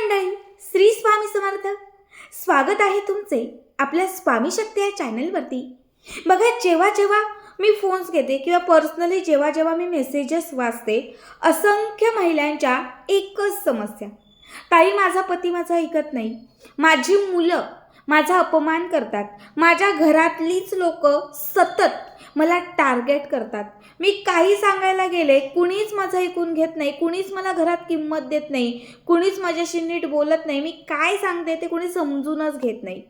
मंडळी श्री स्वामी समर्थ. स्वागत आहे तुमचे आपल्या स्वामी शक्ती या चॅनलवरती. बघा जेव्हा जेव्हा मी फोन्स घेते किंवा पर्सनली जेव्हा जेव्हा मी मेसेजेस वाचते असंख्य महिलांच्या एकच समस्या. ताई माझा पती माझा ऐकत नाही. माझी मुलं माझा अपमान करतात. माझ्या घरातलीच लोक सतत मला टार्गेट करतात. मी काही सांगायला गेले कुणीच माझं ऐकून घेत नाही कुणीच मला घरात किंमत देत नाही कुणीच माझ्याशी नीट बोलत नाही मी काय सांगते ते कुणी समजूनच घेत नाही.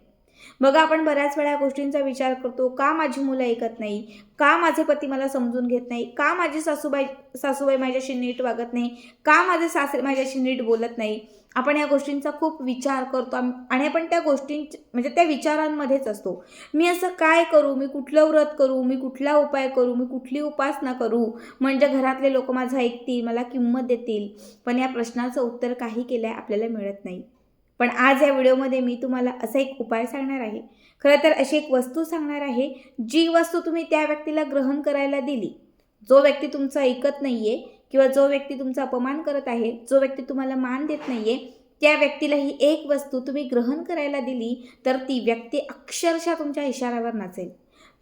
बघा आपण बऱ्याच वेळा गोष्टींचा विचार करतो का माझी मुलं ऐकत नाही? का माझे पती मला समजून घेत नाही? का माझी सासूबाई सासूबाई माझ्याशी नीट वागत नाही? का माझे सासरे माझ्याशी नीट बोलत नाही? आपण या गोष्टींचा खूप विचार करतो आणि आपण त्या गोष्टीं म्हणजे त्या विचारांमध्येच असतो. मी असं काय करू? मी कुठलं व्रत करू? मी कुठला उपाय करू? मी कुठली उपासना करू? म्हणजे घरातले लोक माझं ऐकतील मला किंमत देतील. पण या प्रश्नाचं उत्तर काही केल्या आपल्याला मिळत नाही. पण आज या व्हिडिओमध्ये मी तुम्हाला असा एक उपाय सांगणार आहे. खरं तर अशी एक वस्तू सांगणार आहे जी वस्तू तुम्ही त्या व्यक्तीला ग्रहण करायला दिली. जो व्यक्ती तुमचं ऐकत नाही आहे किंवा जो व्यक्ती तुमचा अपमान करत आहे जो व्यक्ती तुम्हाला मान देत नाही आहे त्या व्यक्तीला ही एक वस्तू तुम्ही ग्रहण करायला दिली तर ती व्यक्ती अक्षरशः तुमच्या इशाऱ्यावर नाचेल.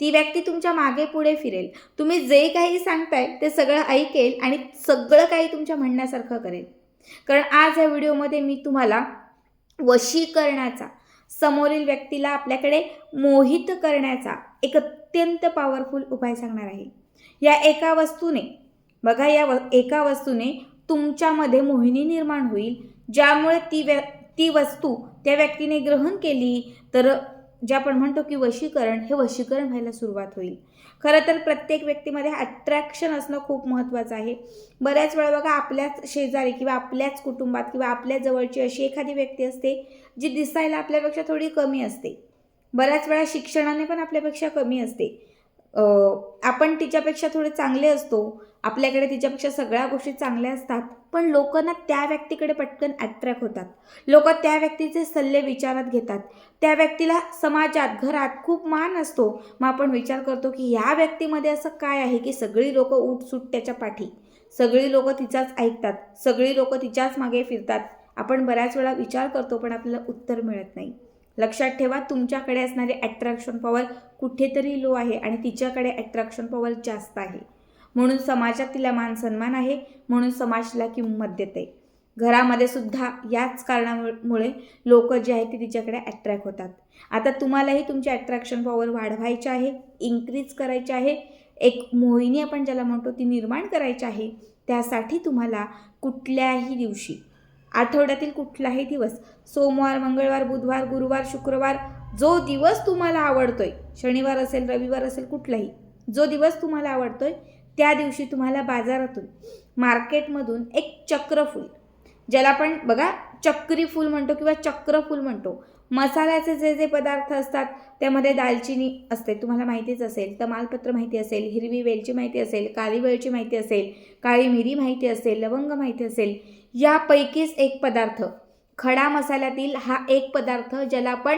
ती व्यक्ती तुमच्या मागे पुढे फिरेल. तुम्ही जे काही सांगताय ते सगळं ऐकेल आणि सगळं काही तुमच्या म्हणण्यासारखं करेल. कारण आज या व्हिडिओमध्ये मी तुम्हाला वशीकरणाचा समोरील व्यक्तीला आपल्याकडे मोहित करण्याचा एक अत्यंत पॉवरफुल उपाय सांगणार आहे. या एका वस्तूने बघा या व एका वस्तूने तुमच्यामध्ये मोहिनी निर्माण होईल ज्यामुळे ती व्य ती वस्तू त्या व्यक्तीने ग्रहण केली तर जे आपण म्हणतो की वशीकरण हे वशीकरण व्हायला सुरुवात होईल. खरं तर प्रत्येक व्यक्तीमध्ये अट्रॅक्शन असणं खूप महत्त्वाचं आहे. बऱ्याच वेळा बघा आपल्याच शेजारी किंवा आपल्याच कुटुंबात किंवा आपल्या जवळची अशी एखादी व्यक्ती असते जी दिसायला आपल्यापेक्षा थोडी कमी असते. बऱ्याच वेळा शिक्षणाने पण आपल्यापेक्षा कमी असते. आपण तिच्यापेक्षा थोडे चांगले असतो. आपल्याकडे तिच्यापेक्षा सगळ्या गोष्टी चांगल्या असतात. पण लोकांना त्या व्यक्तीकडे पटकन अट्रॅक्ट होतात. लोक त्या व्यक्तीचे सल्ले विचारात घेतात. त्या व्यक्तीला समाजात घरात खूप मान असतो. मग आपण विचार करतो की ह्या व्यक्तीमध्ये असं काय आहे की सगळी लोक उठसूट त्याच्या पाठी? सगळी लोक तिचाच ऐकतात. सगळी लोक तिच्याच मागे फिरतात. आपण बऱ्याच वेळा विचार करतो पण आपल्याला उत्तर मिळत नाही. लक्षात ठेवा तुमच्याकडे असणारे अट्रॅक्शन पॉवर कुठेतरी लो आहे आणि तिच्याकडे अट्रॅक्शन पॉवर जास्त आहे. म्हणून समाजात तिला मान सन्मान आहे म्हणून समाज तिला किंमत देते. घरामध्ये सुद्धा याच कारणामुळे लोक जे आहेत ते तिच्याकडे अट्रॅक्ट होतात. आता तुम्हालाही तुमची अट्रॅक्शन पॉवर वाढवायची आहे इन्क्रीज करायची आहे. एक मोहिनी आपण ज्याला म्हणतो ती निर्माण करायची आहे. त्यासाठी तुम्हाला कुठल्याही दिवशी आठवड्यातील कुठलाही दिवस सोमवार मंगळवार बुधवार गुरुवार शुक्रवार जो दिवस तुम्हाला आवडतोय शनिवार असेल रविवार असेल कुठलाही जो दिवस तुम्हाला आवडतोय त्या दिवशी तुम्हाला बाजारातून मार्केटमधून एक चक्रफूल ज्याला आपण बघा चक्री फूल म्हणतो किंवा चक्रफूल म्हणतो. मसाल्याचे जे जे पदार्थ असतात त्यामध्ये दालचिनी असते तुम्हाला माहितीच असेल तमालपत्र माहिती असेल हिरवी वेलची माहिती असेल काळी वेलची माहिती असेल काळी मिरी माहिती असेल लवंग माहिती असेल यापैकीच एक पदार्थ खडा मसाल्यातील हा एक पदार्थ ज्याला आपण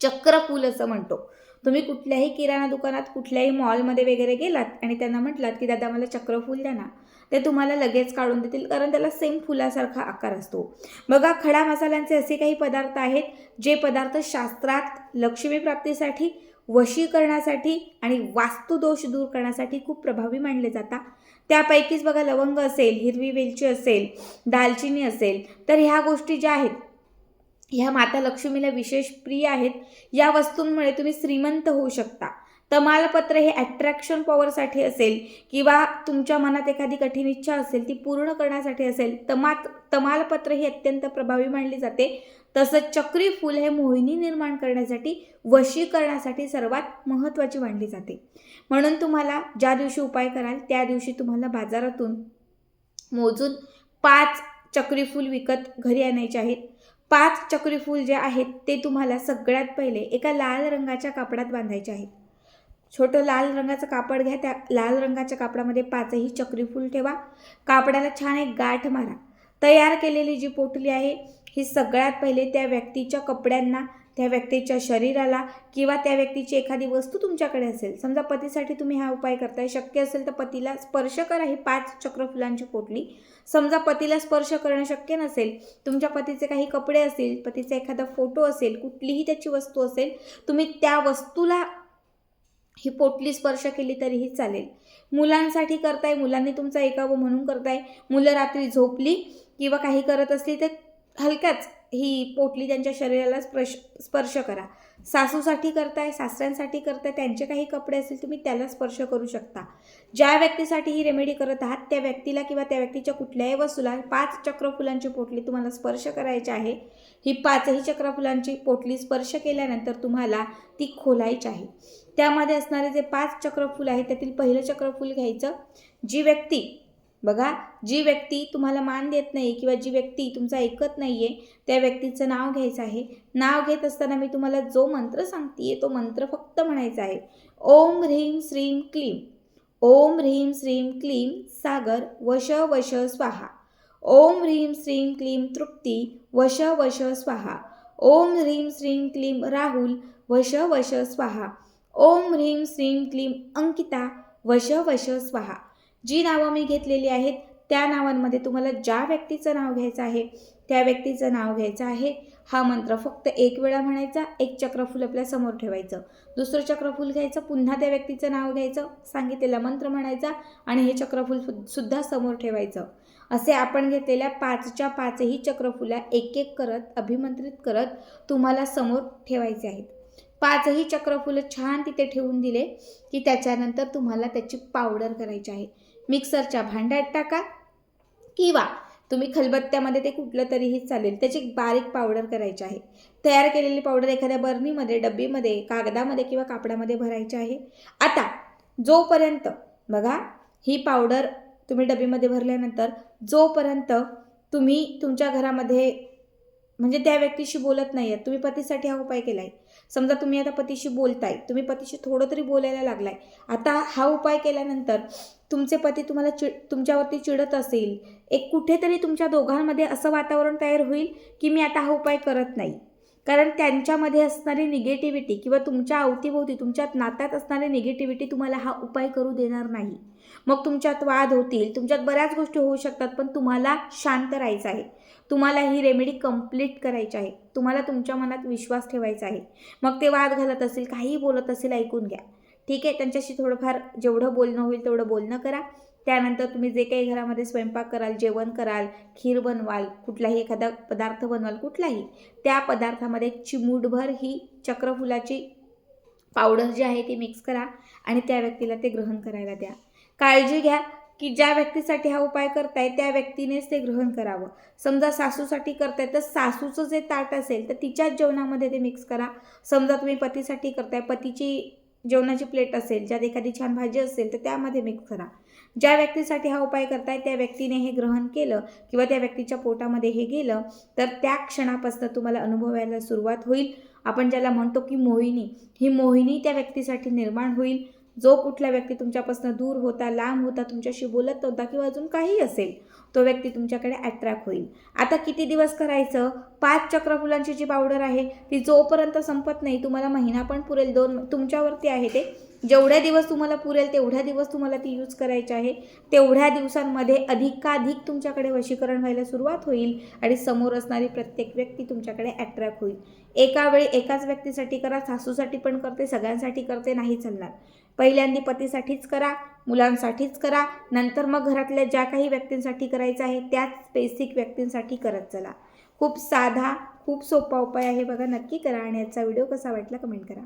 चक्रफूल असं म्हणतो. तुम्ही कुठल्याही किराणा दुकानात कुठल्याही मॉलमध्ये वगैरे गेलात आणि त्यांना म्हटलात की दादा मला चक्रफूल द्या ना ते तुम्हाला लगेच काढून देतील कारण त्याला सेम फुलासारखा आकार असतो. बघा खडा मसाल्यांचे असे काही पदार्थ आहेत जे पदार्थ शास्त्रात लक्ष्मी प्राप्तीसाठी वशीकरणासाठी आणि वास्तुदोष दूर करण्यासाठी खूप प्रभावी मानले जातात. त्यापैकीच बघा लवंग असेल हिरवी वेलची असेल दालचिनी असेल तर ह्या गोष्टी ज्या आहेत ह्या माता लक्ष्मीला विशेष प्रिय आहेत. या वस्तूंमुळे तुम्ही श्रीमंत होऊ शकता. तमालपत्र हे ॲट्रॅक्शन पॉवरसाठी असेल किंवा तुमच्या मनात एखादी कठीण इच्छा असेल ती पूर्ण करण्यासाठी असेल तमात तमालपत्र ही अत्यंत प्रभावी मानली जाते. तसंच चक्री फूल हे मोहिनी निर्माण करण्यासाठी वशीकरणासाठी सर्वात महत्त्वाची मानली जाते. म्हणून तुम्हाला ज्या दिवशी उपाय कराल त्या दिवशी तुम्हाला बाजारातून मोजून पाच चक्री फूल विकत घरी आणायचे आहेत. पाच चक्रीफूल जे आहेत ते तुम्हाला सगळ्यात पहिले एका लाल रंगाच्या कापडात बांधायचे आहेत. छोटं लाल रंगाचं कापड घ्या त्या लाल रंगाच्या कापडामध्ये पाचही चक्रीफूल ठेवा. कापडाला छान एक गाठ मारा. तयार केलेली जी पोटली आहे ही सगळ्यात पहिले त्या व्यक्तीच्या कपड्यांना त्या व्यक्तीच्या शरीराला किंवा त्या व्यक्तीची एखादी वस्तू तुमच्याकडे असेल समजा पतीसाठी तुम्ही हा उपाय करताय शक्य असेल तर पतीला स्पर्श करा ही पाच चक्रफुलांची पोटली. समजा पतीला स्पर्श करणं शक्य नसेल तुमच्या पतीचे काही कपडे असतील पतीचा एखादा फोटो असेल कुठलीही त्याची वस्तू असेल तुम्ही त्या वस्तूला ही पोटली स्पर्श केली तरीही चालेल. मुलांसाठी करताय मुलांनी तुमचा ऐकावं म्हणून करताय. मुलं रात्री झोपली किंवा काही करत असली तर हलक्याच ही पोटली त्यांच्या शरीराला स्पर्श स्पर्श करा. सासूसाठी करताय सासऱ्यांसाठी करताय त्यांचे काही कपडे असतील तुम्ही त्याला स्पर्श करू शकता. ज्या व्यक्तीसाठी ही रेमेडी करत आहात त्या व्यक्तीला किंवा त्या व्यक्तीच्या कुठल्याही वस्तूला पाच चक्रफुलांची पोटली तुम्हाला स्पर्श करायची आहे. ही पाचही चक्रफुलांची पोटली स्पर्श केल्यानंतर तुम्हाला ती खोलायची आहे. त्यामध्ये असणारे जे पाच चक्रफूल आहे त्यातील पहिलं चक्रफूल घ्यायचं. जी व्यक्ती बघा जी व्यक्ती तुम्हाला मान देत नाही किंवा जी व्यक्ती तुमचा ऐकत नाही आहे त्या व्यक्तीचं नाव घ्यायचं आहे. नाव घेत असताना मी तुम्हाला जो मंत्र सांगते तो मंत्र फक्त म्हणायचा आहे. ओम ह्रीम श्रीम क्लीम ओम ह्रीम श्रीम क्लीम सागर वश वश स्वाहा. ओम ह्रीम श्रीम क्लीम तृप्ती वश वश स्वाहा. ओम ह्रीम श्रीम क्लीम राहुल वश वश स्वाहा. ओम ह्रीम श्रीम क्लीम अंकिता वश वश स्वाहा. जी नावं मी घेतलेली आहेत त्या नावांमध्ये तुम्हाला ज्या व्यक्तीचं नाव घ्यायचं आहे त्या व्यक्तीचं नाव घ्यायचं आहे. हा मंत्र फक्त एक वेळा म्हणायचा एक चक्रफूल आपल्यासमोर ठेवायचं. दुसरं चक्रफूल घ्यायचं पुन्हा त्या व्यक्तीचं नाव घ्यायचं सांगितलेला मंत्र म्हणायचा आणि हे चक्रफूल सु- सुद्धा समोर ठेवायचं. असे आपण घेतलेल्या पाचच्या पाचही चक्रफुला एक एक करत अभिमंत्रित करत तुम्हाला समोर ठेवायचे आहेत. पाचही चक्रफुलं छान तिथे ठेवून दिले की त्याच्यानंतर तुम्हाला त्याची पावडर करायची आहे. मिक्सरच्या भांड्यात टाका. किंवा तुम्ही खलबत्त्यामध्ये ते कुठलं तरीही चालेल. त्याची बारीक पावडर करायची आहे. तयार केलेली पावडर एखाद्या बर्नीमध्ये डब्बीमध्ये कागदामध्ये किंवा कापडामध्ये भरायची आहे. आता जोपर्यंत बघा ही पावडर तुम्ही डब्बीमध्ये भरल्यानंतर जोपर्यंत तुम्ही तुमच्या घरामध्ये म्हणजे त्या व्यक्तीशी बोलत नाही आहेत तुम्ही पतीसाठी हा उपाय केला आहे समजा तुम्ही आता पतीशी बोलताय तुम्ही पतीशी थोडं तरी बोलायला लागलाय. आता हा उपाय केल्यानंतर तुमचे पती तुम्हाला चिड तुमच्यावरती चिडत असेल एक कुठेतरी तुमच्या दोघांमध्ये असं वातावरण तयार होईल की मी आता हा उपाय करत नाही. कारण त्यांच्यामध्ये असणारी निगेटिव्हिटी किंवा तुमच्या अवतीभोवती तुमच्या नात्यात असणारी निगेटिव्हिटी तुम्हाला हा उपाय करू देणार नाही. मग तुमच्यात वाद होतील तुमच्यात बऱ्याच गोष्टी होऊ शकतात पण तुम्हाला शांत राहायचं आहे. तुम्हाला ही रेमेडी कंप्लीट करायची आहे. तुम्हाला तुमच्या मनात विश्वास ठेवायचा आहे. मग ते वाद घालत असेल काहीही बोलत असेल ऐकून घ्या. ठीक आहे? त्यांच्याशी थोडंफार जेवढं बोलणं होईल तेवढं बोलणं करा. त्यानंतर तुम्ही जे काही घरामध्ये स्वयंपाक कराल जेवण कराल खीर बनवाल कुठलाही एखादा पदार्थ बनवाल कुठलाही त्या पदार्थामध्ये चिमूटभर ही चक्रफुलाची पावडर जी आहे ती मिक्स करा आणि त्या व्यक्तीला ते ग्रहण करायला द्या. काळजी घ्या की ज्या व्यक्तीसाठी हा उपाय करताय त्या व्यक्तीनेच ते ग्रहण करावं. समजा सासूसाठी करताय तर सासूचं जे ताट असेल तर तिच्याच जेवणामध्ये ते मिक्स करा. समजा तुम्ही पतीसाठी करताय पतीची जेवणाची प्लेट असेल ज्यात एखादी छान भाजी असेल तर त्यामध्ये मिक्स करा. ज्या व्यक्तीसाठी हा उपाय करताय त्या व्यक्तीने हे ग्रहण केलं किंवा त्या व्यक्तीच्या पोटामध्ये हे गेलं तर त्या क्षणापासून तुम्हाला अनुभवायला सुरुवात होईल. आपण ज्याला म्हणतो की मोहिनी ही मोहिनी त्या व्यक्तीसाठी निर्माण होईल. जो कुठला व्यक्ती तुमच्यापासून दूर होता लांब होता तुमच्याशी बोलत नव्हता किंवा अजून काही असेल तो व्यक्ती तुमच्याकडे अट्रॅक्ट होईल. आता किती दिवस करायचं? पाच चक्रफुलांची जी पावडर आहे ती जोपर्यंत संपत नाही तुम्हाला महिना पण पुरेल. दोन तुमच्यावरती आहे ते. जेवढ्या दिवस तुम्हाला पुरेल तेवढ्या दिवस तुम्हाला ती यूज करायची आहे. तेवढ्या दिवसांमध्ये अधिकाधिक तुमच्याकडे वशीकरण व्हायला सुरुवात होईल आणि समोर असणारी प्रत्येक व्यक्ती तुमच्याकडे अट्रॅक्ट होईल. एका वेळी एकाच व्यक्तीसाठी करा सासूसाठी पण करते सगळ्यांसाठी करते नाही चालणार. पहिल्यांदी पतीसाठीच करा मुलांसाठीच करा. नंतर मग घरातल्या ज्या काही व्यक्तींसाठी करायचं आहे त्याच बेसिक व्यक्तींसाठी करत चला. खूप साधा खूप सोपा उपाय आहे बघा. नक्की करा आणि याचा व्हिडिओ कसा वाटला कमेंट करा.